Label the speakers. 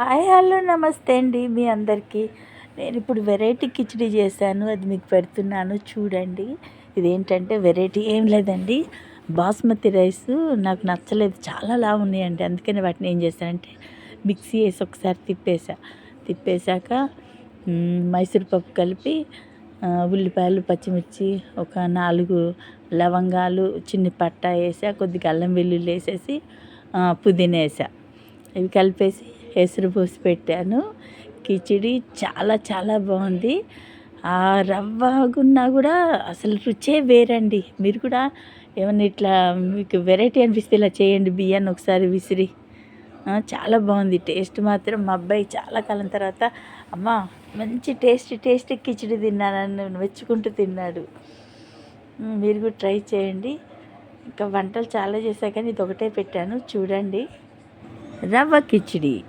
Speaker 1: Hi hello నమస్తే అండి మీ అందరికీ. నేను ఇప్పుడు వెరైటీ కిచిడి చేశాను అది మీకు పెడుతున్నాను చూడండి. ఇదేంటంటే వెరైటీ ఏం లేదండి. బాస్మతి రైస్ నాకు నచ్చలేదు చాలా లావు ఉన్నాయండి. అందుకని వాటిని ఏం చేశానంటే మిక్సీ వేసి ఒకసారి తిప్పేసా. తిప్పేశాక మైసూరుపప్పు మైసూర్ పప్పు కలిపి ఉల్లిపాయలు పచ్చిమిర్చి ఒక నాలుగు లవంగాలు చిన్ని పట్టా వేసా కొద్దిగా అల్లం వెల్లుల్లి వేసేసి పుదీనా వేసా. ఇవి కలిపేసి ఎసురు పోసి పెట్టాను. కిచిడి చాలా చాలా బాగుంది. ఆ రవ్వగున్నా కూడా అసలు రుచే వేరండి. మీరు కూడా ఏమన్నా ఇట్లా మీకు వెరైటీ అనిపిస్తే ఇలా చేయండి బియ్యాన్ని ఒకసారి విసిరి. చాలా బాగుంది. టేస్ట్ మాత్రం మా అబ్బాయి చాలా కాలం తర్వాత అమ్మ మంచి టేస్ట్ టేస్ట్ కిచిడి తిన్నానని మెచ్చుకుంటూ తిన్నాడు. మీరు కూడా ట్రై చేయండి. ఇంకా వంటలు చాలా చేశా కానీ ఇది ఒకటే పెట్టాను. చూడండి. రవ్వ కిచిడి.